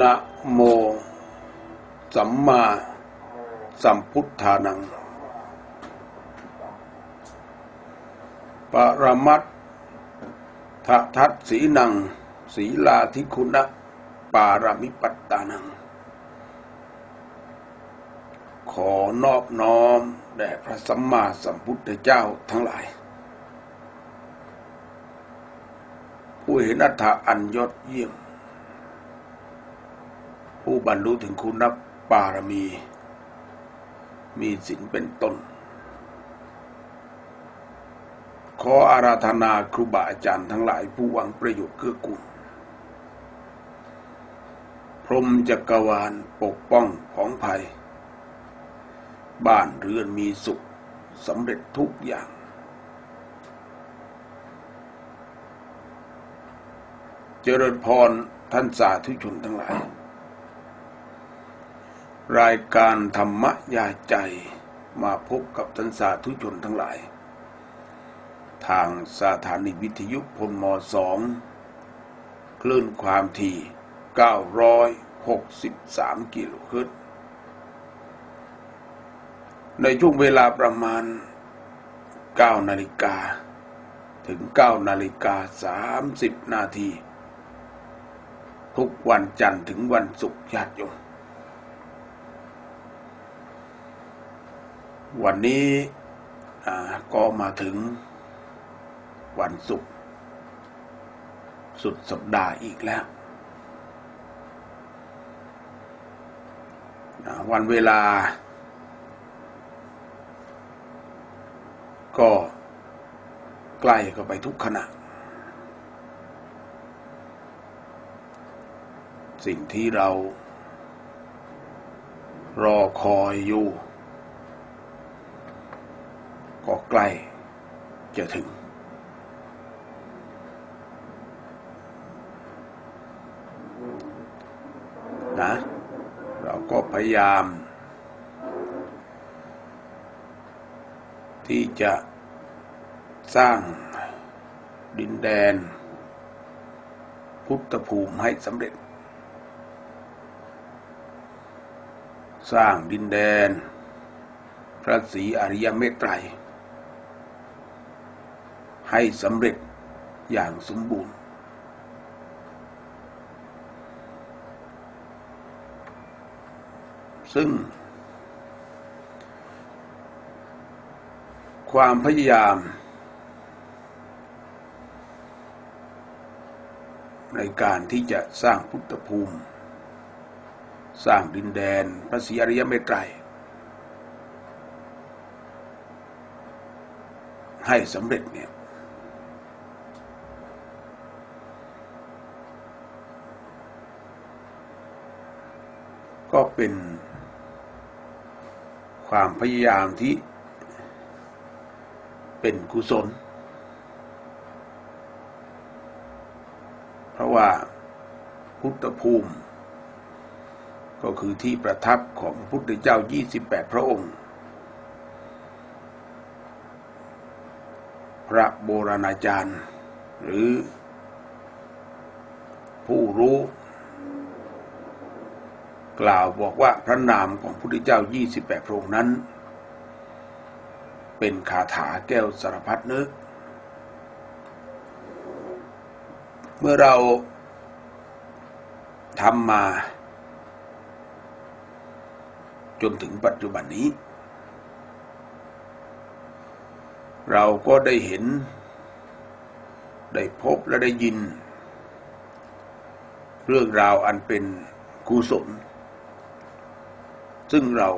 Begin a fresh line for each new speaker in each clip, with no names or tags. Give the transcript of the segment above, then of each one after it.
นะโม สัมมาสัมพุทธานัง ปรมัตถทัตสีนังศีลาธิคุณะปารมิปัตตานัง ขอนอบน้อมแด่พระสัมมาสัมพุทธเจ้าทั้งหลาย ผู้เห็นอัตถะอันยอดเยี่ยม ผู้บรรลุถึงคุณปารมี มีศีลเป็นต้น ขออาราธนาครูบาอาจารย์ทั้งหลายผู้หวังประโยชน์เกื้อกูลพรมจักรวาลปกป้องของภัย บ้านเรือนมีสุขสำเร็จทุกอย่างเจริญพรท่านสาธุชนทั้งหลาย รายการธรรมะยาใจมาพบกับท่านสาธุชนทั้งหลาย ทางสถานีวิทยุพลมสองคลื่นความถี่ 963 กิโลเฮิรตซ์ในช่วงเวลาประมาณ 9 นาฬิกา ถึง 9 นาฬิกา 30 นาที ทุกวันจันทร์ถึงวันศุกร์ญาติโยม วันนี้ก็มาถึงวันศุกร์สุดสัปดาห์อีกแล้ว วันเวลา ก็ใกล้เข้าไปทุกขณะ สิ่งที่เรารอคอยอยู่ ก็ใกล้จะถึง นะ เราก็พยายาม ที่จะสร้างดินแดน พุทธภูมิให้สำเร็จ สร้างดินแดน พระศรีอริยเมตไตร ให้สำเร็จอย่างสมบูรณ์ ซึ่ง ความพยายาม ในการที่จะสร้างพุทธภูมิ สร้างดินแดนพระศรีอริยเมตไตรให้สำเร็จเนี่ย ก็เป็นความพยายามที่เป็นกุศล เพราะว่าพุทธภูมิ ก็คือที่ประทับของพุทธเจ้า 28 พระองค์ พระโบราณอาจารย์ หรือผู้รู้ กล่าวบอกว่าพระนามของพุทธเจ้า 28 พระองค์นั้น เป็นคาถาแก้วสารพัดนึก เมื่อเราทำมา จนถึงปัจจุบันนี้ เราก็ได้เห็น ได้พบและได้ยิน เรื่องราวอันเป็นกุศล ซึ่งเรา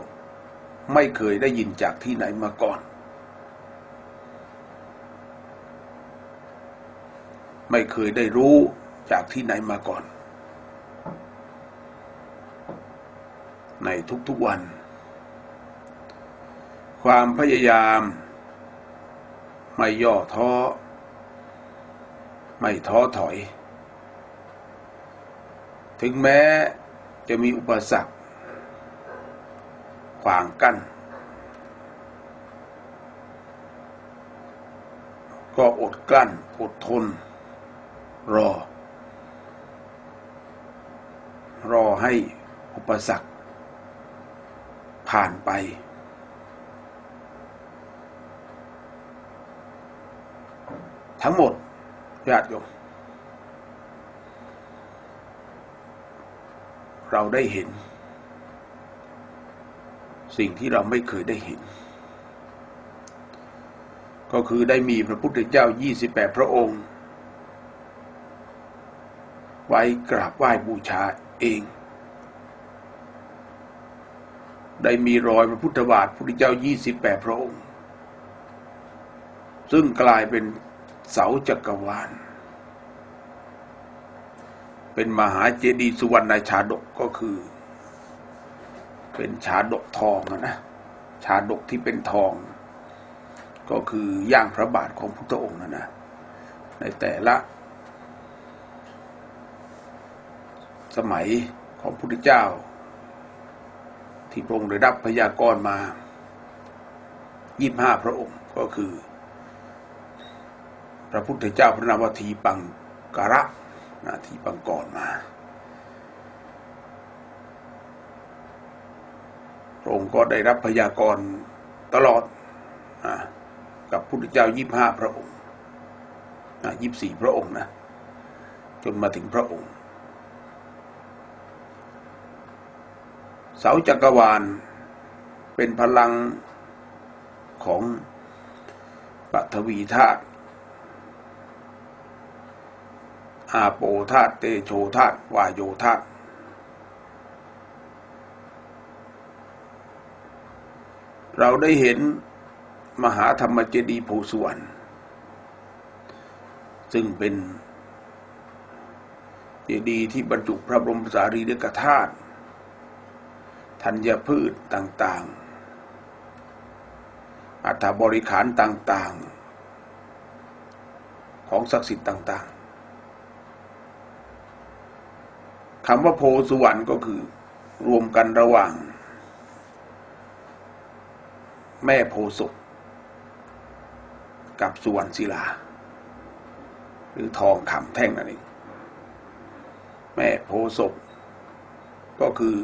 ไม่เคยได้ยินจากที่ไหนมาก่อน ไม่เคยได้รู้จากที่ไหนมาก่อน ในทุกๆวัน ความพยายาม ไม่ย่อท้อ ไม่ท้อถอย ถึงแม้จะมีอุปสรรค ขวางกั้นก็อดกลั้น อดทน รอ รอให้อุปสรรค ผ่านไป ทั้งหมดญาติโยมเราได้เห็น สิ่งที่เราไม่เคยได้เห็น ก็คือได้มีพระพุทธเจ้า 28 พระองค์ ไว้กราบไหว้บูชาเอง ได้มีรอยพระพุทธบาทพระพุทธเจ้า 28 พระองค์ ซึ่งกลายเป็นเสาจักรวาลเป็นมหาเจดีย์สุวรรณชาดกก็คือ เป็นชาดกทองอะนะชาดกที่เป็นทอง ก็คือย่างพระบาทของพุทธองค์นะนะในแต่ละ สมัยของพุทธเจ้า ที่พระองค์ได้รับพยากรณ์มายี่ห้าพระองค์ก็คือ พระพุทธเจ้าพระนามวทีปังการะนาทีปังก่อนมา พระองค์ก็ได้รับพยากรณ์ตลอดอกับพุทธเจ้ายี่ห้าพระองค์ยี่สี่พระองค์นะจนมาถึงพระองค์ เสาจักรวาลเป็นพลังของปฐวีธาตุอาโปธาตุเตโชธาตุวายโยธาตุ เราได้เห็นมหาธรรมเจดีย์ภูสวรรณซึ่งเป็นเจดีย์ที่บรรจุพระบรมสารีริกธาตุธัญพืชต่างๆ อัฐบริขารต่างๆ ของศักดิ์สิทธิ์ต่างๆคำว่าโพสุวรรณก็คือรวมกันระหว่าง แม่โพศพกับสุวรรณศิลา หรือทองคำแท่งนั่นเองแม่โพศพก็คือ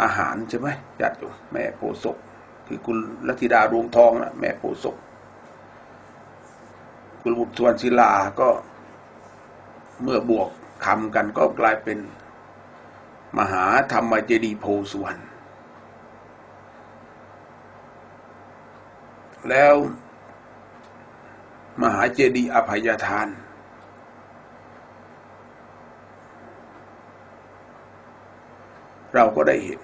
อาหารใช่ไหมญาติโยมแม่โพศพคือคุณลัทธิดาดวงทองนะแม่โพศพคุณบุตรสวนศิลาก็เมื่อบวกคำกันก็กลายเป็นมหาธรรมเจดีย์โพสวรรณ แล้ว มหาเจดีย์อภัยทาน เราก็ได้เห็น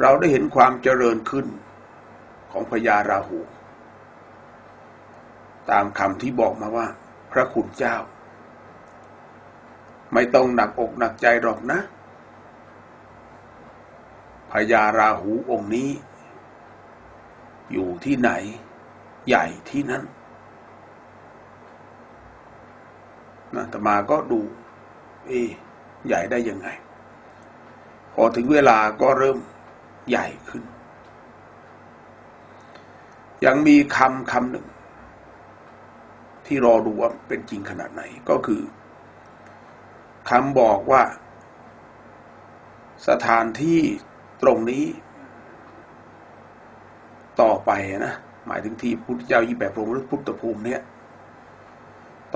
เราได้เห็นความเจริญขึ้นของพญาราหู ตามคำที่บอกมาว่า พระคุณเจ้า ไม่ต้องหนักอกหนักใจหรอกนะพญาราหูองค์นี้ อยู่ที่ไหน ใหญ่ที่นั้นนะตมาก็ดู เอ ใหญ่ได้ยังไง พอถึงเวลาก็เริ่มใหญ่ขึ้น ยังมีคำคำหนึ่ง ที่รอดูว่าเป็นจริงขนาดไหนก็คือคำบอกว่า สถานที่ตรงนี้ ต่อไปนะหมายถึงที่พุทธเจ้ายี่แบบพระองค์หรือพุทธภูมิเนี่ย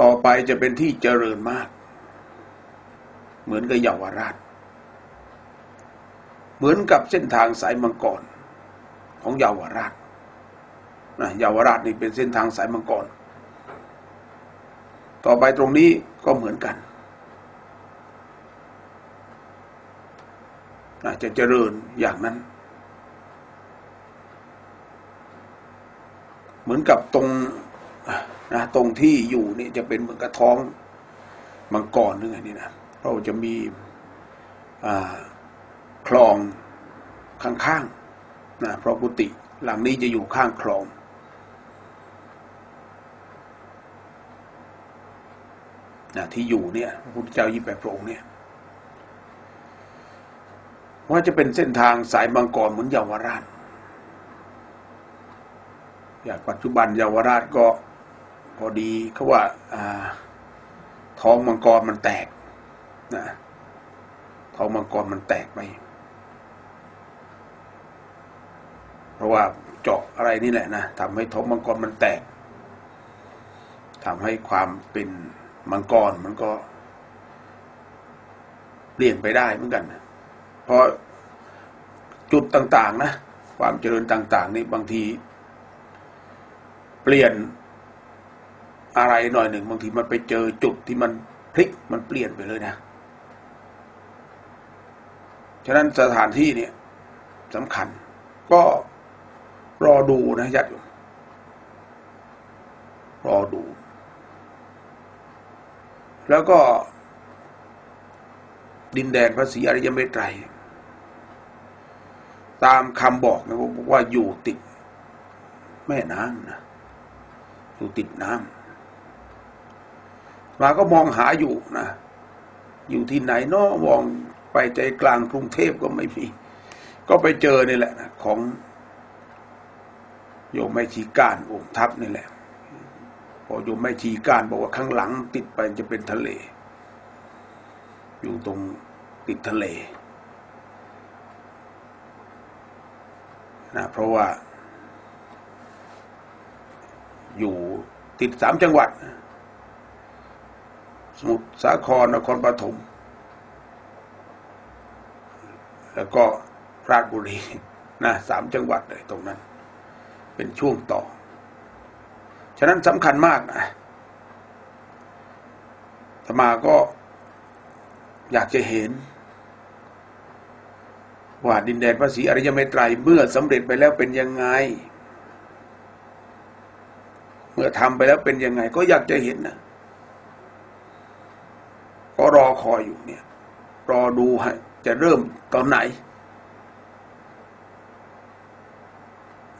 ต่อไปจะเป็นที่เจริญมาก เหมือนกับเยาวราช เหมือนกับเส้นทางสายมังกรของเยาวราชนะเยาวราชนี่เป็นเส้นทางสายมังกร ต่อไปตรงนี้ก็เหมือนกันนะจะเจริญอย่างนั้น เหมือนกับตรงนะตรงที่อยู่นี่จะเป็นเหมือนกับท้องมังกรนึงไงนี่นะเราจะมีคลองข้างๆนะเพราะกุฏิหลังนี้จะอยู่ข้างคลอง นะที่อยู่เนี่ยพระพุทธเจ้ายี่แปดพระองค์เนี่ย ว่าจะเป็นเส้นทางสายมังกรเหมือนเยาวราช อย่างปัจจุบันเยาวราชก็พอดีเขาว่าท้องมังกรมันแตกนะท้องมังกรมันแตกไปเพราะว่าเจาะอะไรนี่แหละนะทำให้ท้องมังกรมันแตกทำให้ความเป็นมังกรมันก็เปลี่ยนไปได้เหมือนกัน เพราะจุดต่าง ๆ นะ ความเจริญต่าง ๆ นี่บางที เปลี่ยนอะไรหน่อยหนึ่งบางทีมันไปเจอจุดที่มันพลิกมันเปลี่ยนไปเลยนะ ฉะนั้นสถานที่เนี่ยสำคัญ ก็รอดูนะญาติโยมรอดู แล้วก็ ดินแดนพระศรีอริยเมตไตรตามคำบอกนะบอกว่าอยู่ติดแม่น้ำนะ อยู่ติดน้ำมาก็มองหาอยู่นะอยู่ที่ไหนเนาะมองไปใจกลางกรุงเทพก็ไม่มี ก็ไปเจอนี่แหละนะของโยมแม่ชีการองค์ทัพนี่แหละพอโยมแม่ชีการบอกว่าข้างหลังติดไปจะเป็นทะเล อยู่ตรงติดทะเลนะเพราะว่า อยู่ ติดสามจังหวัด สมุทรสาครนครปฐมแล้วก็ราชบุรีนะสามจังหวัดเลยตรงนั้น เป็นช่วงต่อ ฉะนั้นสำคัญมากนะธรรมาก็อยากจะเห็น ว่าดินแดนพระศรีอริยเมตไตรเมื่อสำเร็จไปแล้วเป็นยังไง เมื่อทำไปแล้วเป็นยังไง ก็อยากจะเห็นนะก็รอคอยอยู่เนี่ย รอดูให้จะเริ่มตอนไหน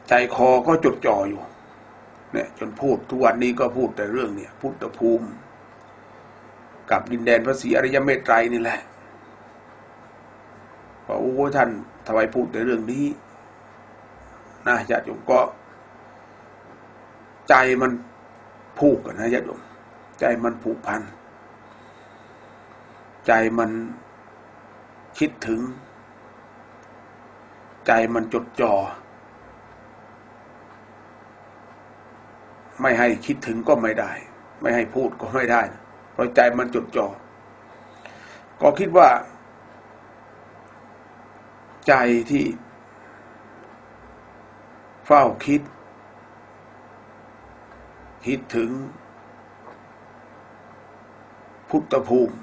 ใจคอก็จดจ่ออยู่ เนี่ย จนพูดทุกวันนี้ก็พูดแต่เรื่องเนี่ย พุทธภูมิ กับดินแดนพระศรีอริยเมตไตรนี่แหละว่าโอ้ท่านทำไมพูดแต่เรื่องนี้นะญาติโยมก็ ใจมันผูกกันนะญาติโยมใจมันผูกพัน ใจมันคิดถึง ใจมันจดจ่อไม่ให้คิดถึงก็ไม่ได้ ไม่ให้พูดก็ไม่ได้ เพราะใจมันจดจ่อก็คิดว่า ใจที่เฝ้าคิด คิดถึง พุทธภูมิ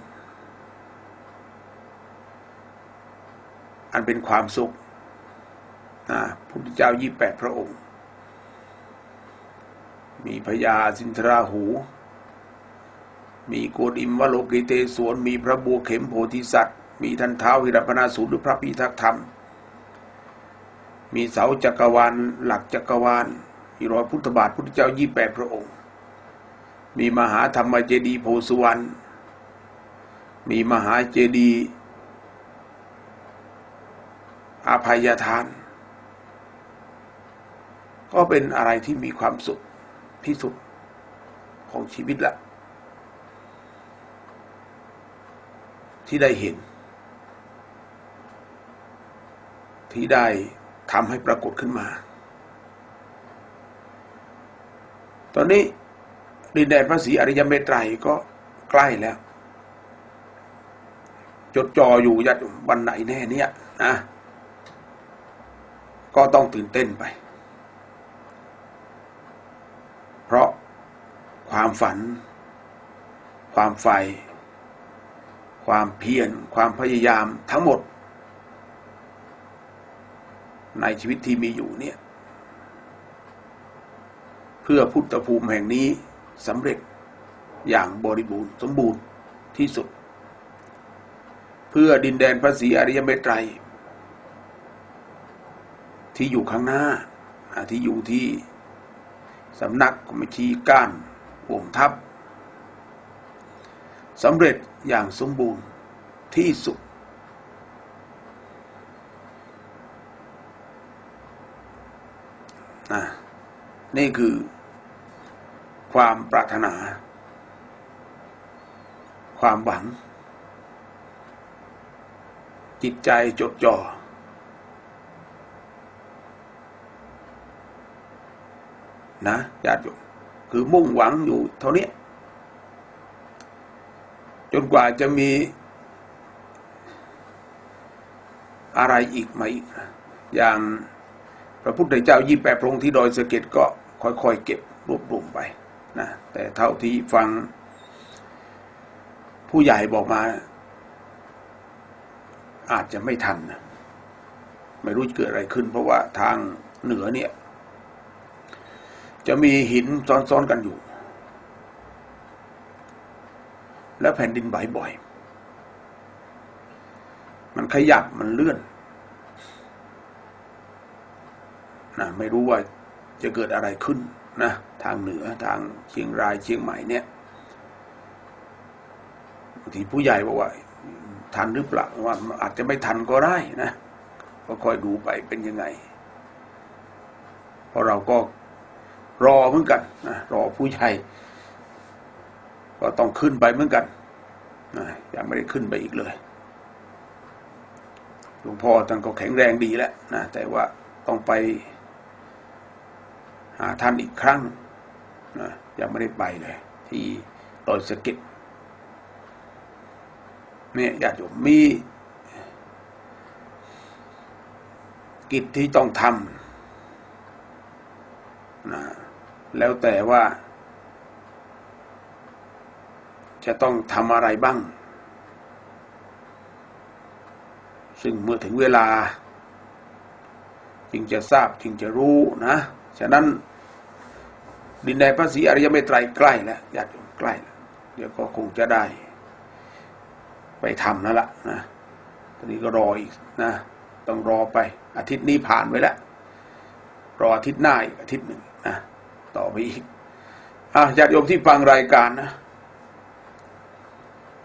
อันเป็นความสุขนะพุทธเจ้ายี่แปดพระองค์ มีพญาสินทราหู มีโกดิมวโลกิเตสวน มีพระบัวเข็มโพธิสัตว์ มีท่านเท้าวิรปนาสูตรหรือพระพิทักษ์ธรรม มีเสาจักรวาลหลักจักรวาล มีรอยพุทธบาทพุทธเจ้ายี่แปดพระองค์ มีมหาธรรมเจดีโพสุวรรณมีมหาเจดีอาภัยทาน ก็เป็นอะไรที่มีความสุขที่สุดของชีวิตละ ที่ได้เห็น ที่ได้ทำให้ปรากฏขึ้นมา ตอนนี้ดินแดนพระศรีอริยเมตไตรก็ใกล้แล้ว จดจ่ออยู่ยัดวันไหนแน่เนี่ยนะก็ต้องตื่นเต้นไป เพราะความฝัน ความใฝ่ความเพียรความพยายามทั้งหมด ในชีวิตที่มีอยู่เนี่ย เพื่อพุทธภูมิแห่งนี้สำเร็จอย่างบริบูรณ์สมบูรณ์ที่สุด เพื่อดินแดนพระศรีอริยเมตไตร ที่อยู่ข้างหน้าที่อยู่ที่สำนักกรมชีก้านห่วงทัพสำเร็จอย่างสมบูรณ์ที่สุดนะนี่คือ ความปรารถนา ความหวัง จิตใจจดจ่อนะญาติโยมคือมุ่งหวังอยู่เท่านี้จนกว่าจะมีอะไรอีกไหมอย่างพระพุทธเจ้ายี่แปดพระองค์ที่ดอยสะเก็ดก็ค่อยๆเก็บรวบรวมไป นะแต่เท่าที่ฟังผู้ใหญ่บอกมา อาจจะไม่ทันนะไม่รู้เกิดอะไรขึ้น เพราะว่าทางเหนือเนี่ย จะมีหินซ้อนๆกันอยู่ แล้วแผ่นดินไหวบ่อย มันขยับมันเลื่อนนะไม่รู้ว่าจะเกิดอะไรขึ้น นะทางเหนือทางเชียงรายเชียงใหม่เนี่ยบางทีผู้ใหญ่บอกว่า ทันหรือเปล่าว่าอาจจะไม่ทันก็ได้นะก็คอยดูไปเป็นยังไงเพราะเราก็รอเหมือนกันนะรอผู้ใหญ่ก็ต้องขึ้นไปเหมือนกันนะยังไม่ได้ขึ้นไปอีกเลยหลวงพ่อท่านก็แข็งแรงดีแล้วนะแต่ว่าต้องไป หาท่านอีกครั้งนะยังไม่ได้ไปเลย ที่ดอยสะเก็ดเนี่ยญาติโยมมีกิจที่ต้องทำนะแล้วแต่ว่า จะต้องทำอะไรบ้าง ซึ่งเมื่อถึงเวลา จึงจะทราบ จึงจะรู้นะ ฉะนั้นดินแดนพระศรีอริยเมตไตรใกล้แล้วญาติโยมใกล้แล้วเดี๋ยวก็คงจะได้ ไปทำนั่นแหละนะตอนนี้ก็รออีกนะ ต้องรอไป อาทิตย์นี้ผ่านไปแล้วรออาทิตย์หน้าอีกอาทิตย์หนึ่งนะต่อไปอีกอะญาติโยมที่ฟังรายการนะ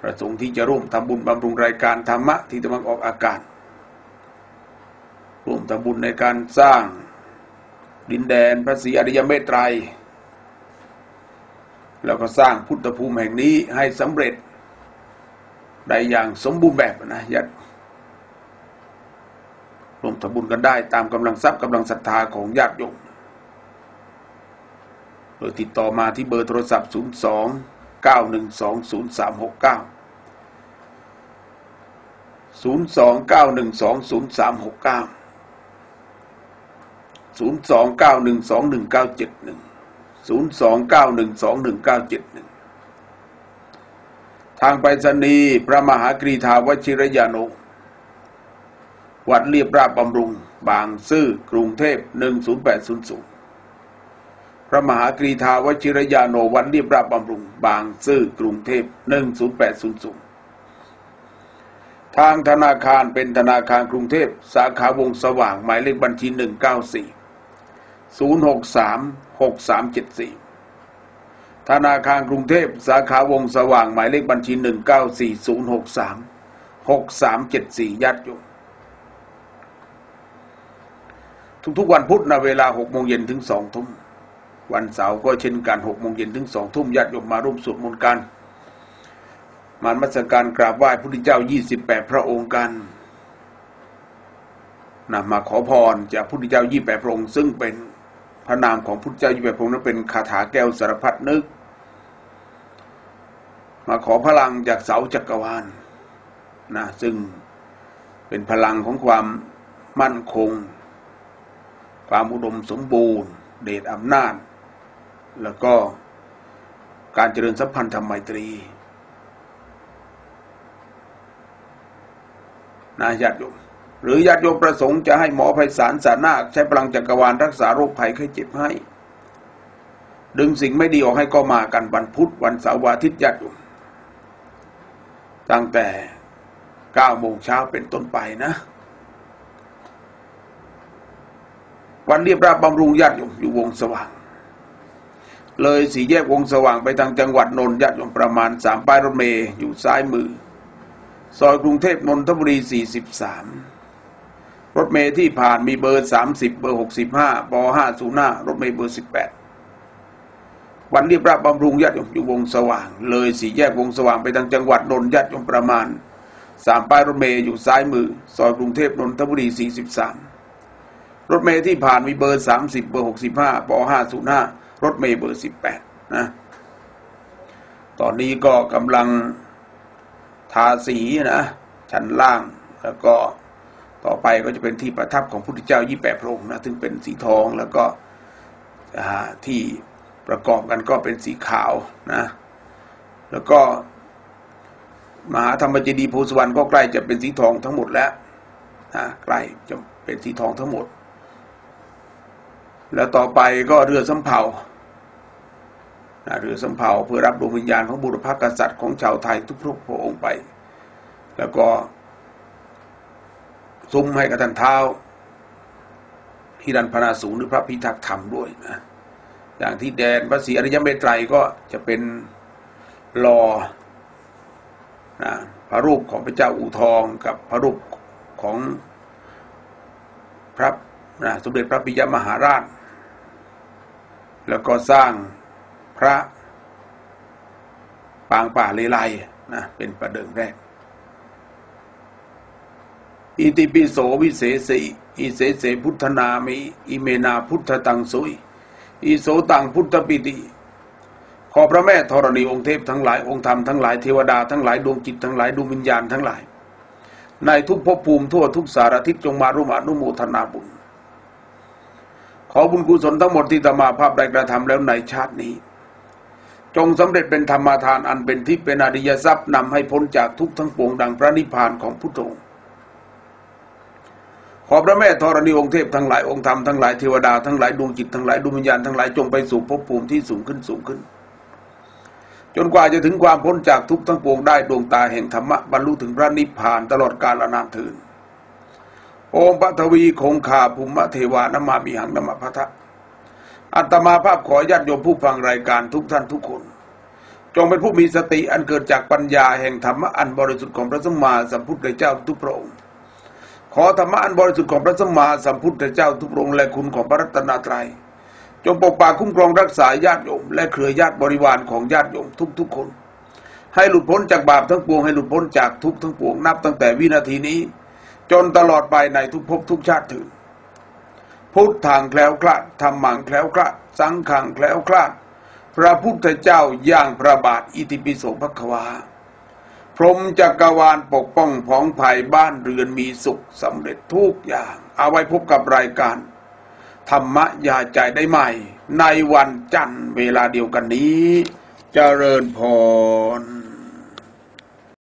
ประสงค์ที่จะร่วมทำบุญบำรุงรายการธรรมะที่กำลังออกอากาศร่วมทำบุญในการสร้าง ดินแดนพระศรีอริยเมตไตร แล้วก็สร้างพุทธภูมิแห่งนี้ให้สำเร็จ ได้อย่างสมบูรณ์แบบนะญาติรวมทำบุญกันได้ตามกำลังทรัพย์กำลังศรัทธาของญาติโยมโดยติดต่อมาที่เบอร์โทรศัพท์ 02 912 0369 02 912 0369 ศูนย์สองเก้าหนึ่งสองหนึ่งเก้าเจ็ดหนึ่งศูนย์สองเก้าหนึ่งสองหนึ่งเก้าเจ็ดหนึ่งทางไปรษณีย์พระมหากรีธาวชิรยานุวัดเรียบราบบำรุง บางซื่อกรุงเทพหนึ่งศูย์แปดศูนย์ศูนย์พระมหากรีธาวชิรยาโนวัดเรียบราบบำรุง บางซื่อกรุงเทพหนึ่งศูย์แปดศูนย์ศูนย์ทางธนาคารเป็นธนาคารกรุงเทพ สาขาวงสว่างหมายเลขบัญชีหนึ่งเก้าสี่ ศูนย์หกสามหกสามเจ็ดสี่ธนาคารกรุงเทพสาขาวงสว่างหมายเลขบัญชีหนึ่งเก้าสี่ศูนย์หกสามหกสามเจ็ดสี่ยัดอยู่ทุกๆวันพุธนะเวลาหกโมงเย็นถึงสองทุ่มวันเสาร์ก็เช่นกันหกโมงเย็นถึงสองทุ่มยัดยมมาร่วมสวดมนต์กันมารมัสการกราบไหว้พระพุทธเจ้ายี่สิบแปดพระองค์กันนะมาขอพรจากพระพุทธเจ้ายี่แปดพระองค์ซึ่งเป็น ระนามของพุทธเจ้าอยู่แบบพงนั้นเป็นคาถาแก้วสารพัดนึก มาขอพลังจากเสาจักรวาลนะซึ่งเป็นพลังของความมั่นคง ความอุดมสมบูรณ์ เดชอำนาจ แล้วก็การเจริญสัมพันธ์ธรรมไมตรีนะญาติโยม หรือญาติโยมประสงค์จะให้หมอไพศาลสานาคใช้พลังจักรวาลรักษาโรคภัยไข้เจ็บให้ ดึงสิ่งไม่ดีออกให้ก็มากันวันพุธวันเสาร์วันอาทิตย์ญาติโยมตั้งแต่เก้าโมงเช้าเป็นต้นไปนะวันเรียบราบบำรุงญาติโยมอยู่วงสว่าง เลยสี่แยกวงสว่างไปทางจังหวัดนนท์ญาติโยมประมาณสามป้ายรถเมย์อยู่ซ้ายมือ ซอยกรุงเทพนนทบุรีสี่สิบสาม รถเมย์ที่ผ่านมีเบอร์สามสิบเบอร์หกสิบห้าปห้าศูนย์ห้ารถเมย์เบอร์สิบแปดวันเรียบราบบำรุงญาติโยมอยู่วงสว่าง เลยสี่แยกวงสว่างไปทางจังหวัดนนท์ญาติโยมประมาณสามป้ายรถเมย์อยู่ซ้ายมือ ซอยกรุงเทพนนทบุรี43รถเมย์ที่ผ่านมีเบอร์30เบอร์65ป505รถเมย์เบอร์18นะตอนนี้ก็กำลังทาสีนะชั้นล่างแล้วก็ ต่อไปก็จะเป็นที่ประทับของพุทธเจ้ายี่แปดพระองค์นะซึ่งเป็นสีทองแล้วก็ที่ประกอบกันก็เป็นสีขาวนะแล้วก็มหาธรรมเจดีย์ภูสวรรณก็ใกล้จะเป็นสีทองทั้งหมดแล้วนะใกล้จะเป็นสีทองทั้งหมด แล้วต่อไปก็เรือสำเภาเรือสำเภาเพื่อรับดวงวิญญาณของบุรพกษัตริย์ของชาวไทยทุกพระองค์ไป แล้วก็ ซุ้มให้กับท่านเท้าพิรันพนาสูงหรือพระพิทักษ์ธรรมด้วยนะอย่างที่แดนพระศรีอริยเมตไตรก็จะเป็นรอนะพระรูปของพระเจ้าอู่ทองกับพระรูปของพระนะสมเด็จพระปิยมหาราช แล้วก็สร้างพระปางป่าเลไลนะเป็นประเดิมแรก อิติปิโสวิเศษอิเสเสพุทธนามิอิเมนาพุทธตังสุยอิโสตังพุทธปิติ ขอพระแม่ธรณีองค์เทพทั้งหลายองค์ธรรมทั้งหลายเทวดาทั้งหลายดวงจิตทั้งหลายดวงวิญญาณทั้งหลาย ในทุกภพภูมิทั่วทุกสารทิศจงมาร่วมอนุโมทนาบุญ ขอบุญกุศลทั้งหมดที่ตมาภาพได้กระทำแล้วในชาตินี้ จงสำเร็จเป็นธรรมทานอันเป็นทิพย์เป็นอริยทรัพย์นำให้พ้นจากทุกทั้งปวงดังพระนิพพานของพุทโธ ขอพระแม่ธรณีองค์เทพทั้งหลายองค์ธรรมทั้งหลายเทวดาทั้งหลายดวงจิตทั้งหลายดวงวิญญาณทั้งหลายจงไปสู่ภพภูมิที่สูงขึ้นสูงขึ้น จนกว่าจะถึงความพ้นจากทุกข์ทั้งปวงได้ดวงตาแห่งธรรมะบรรลุถึงพระนิพพานตลอดกาลนานเทินโอมปฐวีคงคาภูมิเทวานมามีหังนมาพัทะอัตมาภาพขอญาติโยมผู้ฟังรายการทุกท่านทุกคน จงเป็นผู้มีสติอันเกิดจากปัญญาแห่งธรรมะอันบริสุทธิ์ของพระสัมมาสัมพุทธเจ้าทุกพระองค์ ขอธรรมะอันบริสุทธิ์ของพระสัมมาสัมพุทธเจ้าทุกองค์และคุณของพระรัตนตรัย จงปกปักคุ้มครองรักษาญาติโยม และเครือญาติบริวารของญาติโยมทุกๆคน ให้หลุดพ้นจากบาปทั้งปวงให้หลุดพ้นจากทุกทั้งปวงนับตั้งแต่วินาทีนี้ จนตลอดไปในทุกภพทุกชาติถึงพุทธทางแคล้วคลาดธรรมังแคล้วคลาดสังขังแคล้วคลาด พระพุทธเจ้าย่างพระบาทอิติปิโสภควา พรหมจักรวาลปกป้องผองภัยบ้านเรือนมีสุขสำเร็จทุกอย่าง เอาไว้พบกับรายการ ธรรมะยาใจได้ใหม่ ในวันจันทร์เวลาเดียวกันนี้เจริญพร